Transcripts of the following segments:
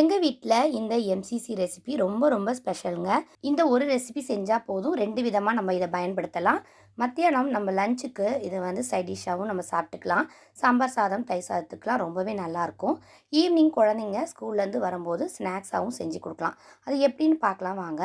எங்கள் வீட்டில் இந்த எம்சிசி ரெசிபி ரொம்ப ரொம்ப ஸ்பெஷலுங்க இந்த ஒரு ரெசிபி செஞ்சால் போதும். ரெண்டு விதமாக நம்ம இதை பயன்படுத்தலாம். மத்தியானம் நம்ம லஞ்சுக்கு இதை வந்து சைட் டிஷ்ஷாகவும் நம்ம சாப்பிட்டுக்கலாம். சாம்பார் சாதம் தை சாதத்துக்குலாம் ரொம்பவே நல்லாயிருக்கும் ஈவினிங் குழந்தைங்க ஸ்கூல்லேருந்து வரும்போது ஸ்நாக்ஸாகவும் செஞ்சு கொடுக்கலாம். அது எப்படின்னு பார்க்கலாம் வாங்க.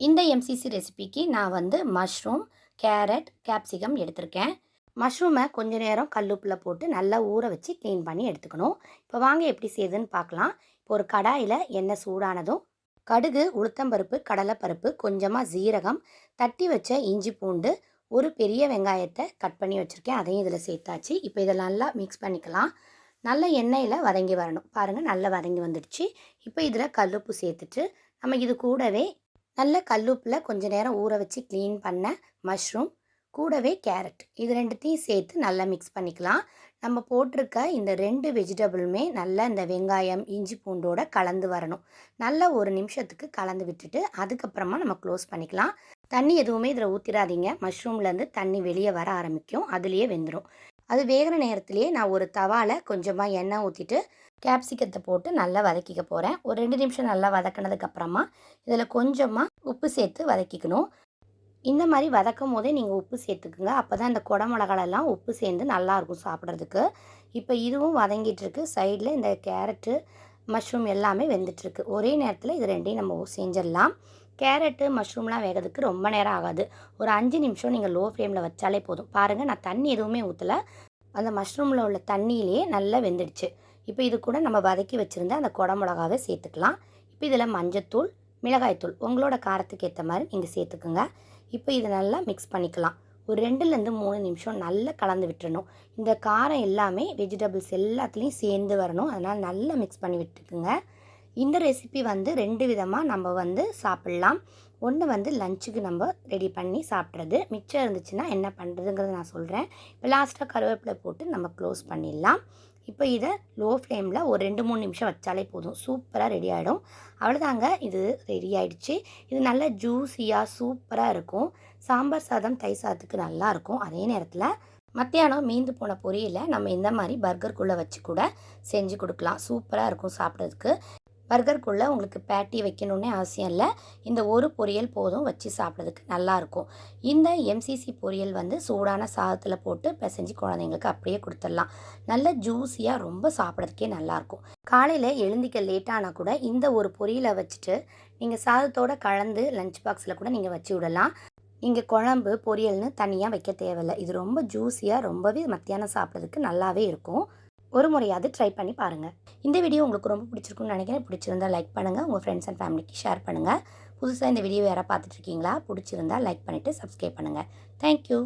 இந்த எம்சிசி ரெசிபிக்கு நான் வந்து மஷ்ரூம் கேரட் கேப்சிகம் எடுத்திருக்கேன். மஷ்ரூமை கொஞ்ச நேரம் கல்லுப்பில் போட்டு நல்லா ஊற வச்சு க்ளீன் பண்ணி எடுத்துக்கணும். இப்போ வாங்க எப்படி செய்யுதுன்னு பார்க்கலாம். இப்போ ஒரு கடாயில் எண்ணெய் சூடானதும் கடுகு உளுத்தம்பருப்பு கடலைப்பருப்பு கொஞ்சமாக ஜீரகம் தட்டி வச்ச இஞ்சி பூண்டு ஒரு பெரிய வெங்காயத்தை கட் பண்ணி வச்சுருக்கேன். அதையும் இதில் சேர்த்தாச்சு. இப்போ இதை நல்லா மிக்ஸ் பண்ணிக்கலாம். நல்ல எண்ணெயில் வதங்கி வரணும். பாருங்கள் நல்லா வதங்கி வந்துடுச்சு. இப்போ இதில் கல்லுப்பு சேர்த்துட்டு நம்ம இது கூடவே நல்ல கல்லுப்பில் கொஞ்சம் நேரம் ஊற வச்சு க்ளீன் பண்ண மஷ்ரூம் கூடவே கேரட். இது ரெண்டுத்தையும் சேர்த்து நல்லா மிக்ஸ் பண்ணிக்கலாம். நம்ம போட்டிருக்க இந்த ரெண்டு வெஜிடபிளுமே நல்லா இந்த வெங்காயம் இஞ்சி பூண்டோட கலந்து வரணும். நல்லா ஒரு நிமிஷத்துக்கு கலந்து விட்டுட்டு அதுக்கப்புறமா நம்ம க்ளோஸ் பண்ணிக்கலாம். தண்ணி எதுவுமே இதில் ஊற்றிடாதீங்க மஷ்ரூம்லேருந்து தண்ணி வெளியே வர ஆரம்பிக்கும். அதுலேயே வெந்துடும் அது வேகிற நேரத்துலேயே நான் ஒரு தவாவில் கொஞ்சமாக எண்ணெய் ஊற்றிட்டு கேப்சிகத்தை போட்டு நல்லா வதக்கிக்க போகிறேன் ஒரு ரெண்டு நிமிஷம் நல்லா வதக்கினதுக்கப்புறமா இதில் கொஞ்சமாக உப்பு சேர்த்து வதக்கிக்கணும். இந்த மாதிரி வதக்கும் போதே நீங்கள் உப்பு சேர்த்துக்குங்க. அப்போ தான் இந்த குடமிளகாலெல்லாம் உப்பு சேர்ந்து நல்லாயிருக்கும் சாப்பிட்றதுக்கு. இப்போ இதுவும் வதங்கிட்டுருக்கு சைடில் இந்த கேரட்டு மஷ்ரூம் எல்லாமே வெந்துட்டுருக்கு. ஒரே நேரத்தில் இது ரெண்டையும் நம்ம செஞ்சிடலாம். கேரட்டு மஷ்ரூம்லாம் வேகிறதுக்கு ரொம்ப நேரம் ஆகாது. ஒரு அஞ்சு நிமிஷம் நீங்கள் லோ ஃப்ளேமில் வச்சாலே போதும். பாருங்கள் நான் தண்ணி எதுவுமே ஊற்றலை அந்த மஷ்ரூமில் உள்ள தண்ணியிலேயே நல்லா வெந்துடுச்சு. இப்போ இது கூட நம்ம வதக்கி வச்சுருந்த அந்த குடமிளகாவை சேர்த்துக்கலாம். இப்போ இதில் மஞ்சத்தூள் மிளகாய்த்தூள் உங்களோட காரத்துக்கு ஏற்ற மாதிரி நீங்கள் சேர்த்துக்குங்க. இப்போ இதை நல்லா மிக்ஸ் பண்ணிக்கலாம். ஒரு ரெண்டுலேருந்து மூணு நிமிஷம் நல்லா கலந்து விட்டுறணும். இந்த காரம் எல்லாமே வெஜிடபிள்ஸ் எல்லாத்துலேயும் சேர்ந்து வரணும். அதனால் நல்லா மிக்ஸ் பண்ணி விட்டுக்குங்க. இந்த ரெசிபி வந்து ரெண்டு விதமாக நம்ம வந்து சாப்பிட்லாம். ஒன்று வந்து லஞ்சுக்கு நம்ம ரெடி பண்ணி சாப்பிட்றது. மிச்சம் இருந்துச்சுன்னா என்ன பண்ணுறதுங்கிறத நான் சொல்கிறேன் இப்போ லாஸ்ட்டாக கருவேப்பிலை போட்டு நம்ம க்ளோஸ் பண்ணிடலாம். இப்போ இதை லோ ஃப்ளேமில் ஒரு ரெண்டு மூணு நிமிஷம் வச்சாலே போதும். சூப்பராக ரெடி ஆகிடும் அவ்வளோதாங்க இது ரெடி ஆகிடுச்சு இது நல்லா ஜூஸியாக சூப்பராக இருக்கும். சாம்பார் சாதம் தை சாதத்துக்கு நல்லாயிருக்கும் அதே நேரத்தில் மத்தியானம் மீந்து போன பொரியலை நம்ம இந்த மாதிரி பர்கருக்குள்ளே வச்சு கூட செஞ்சு கொடுக்கலாம். சூப்பராக இருக்கும் சாப்பிட்றதுக்கு. பர்கருக்குள்ளே உங்களுக்கு பேட்டி வைக்கணுன்னே அவசியம் இல்லை. இந்த ஒரு பொரியல் போதும் வச்சு சாப்பிட்றதுக்கு நல்லாயிருக்கும் இந்த எம்சிசி பொரியல் வந்து சூடான சாதத்தில் போட்டு பிசைஞ்சு குழந்தைங்களுக்கு அப்படியே கொடுத்துடலாம். நல்ல ஜூஸியாக ரொம்ப சாப்பிட்றதுக்கே நல்லாயிருக்கும் காலையில் எழுந்திக்க லேட்டானால் கூட இந்த ஒரு பொரியலை வச்சுட்டு நீங்கள் சாதத்தோடு கலந்து லஞ்ச் பாக்ஸில் கூட நீங்கள் வச்சு விடலாம். இங்கே குழம்பு பொரியல்னு தனியாக வைக்க தேவையில்லை. இது ரொம்ப ஜூஸியாக ரொம்பவே மத்தியானம் சாப்பிட்றதுக்கு நல்லாவே இருக்கும். ஒரு முறையாவது ட்ரை பண்ணி பாருங்கள் இந்த வீடியோ உங்களுக்கு ரொம்ப பிடிச்சிருக்குன்னு நினைக்கிறேன். பிடிச்சிருந்தா லைக் பண்ணுங்கள் உங்கள் ஃப்ரெண்ட்ஸ் அண்ட் ஃபேமிலிக்கு ஷேர் பண்ணுங்கள் புதுசாக இந்த வீடியோ யாராவது பார்த்துட்ருக்கீங்களா பிடிச்சிருந்தா லைக் பண்ணிவிட்டு சப்ஸ்கிரைப் பண்ணுங்கள் தேங்க்யூ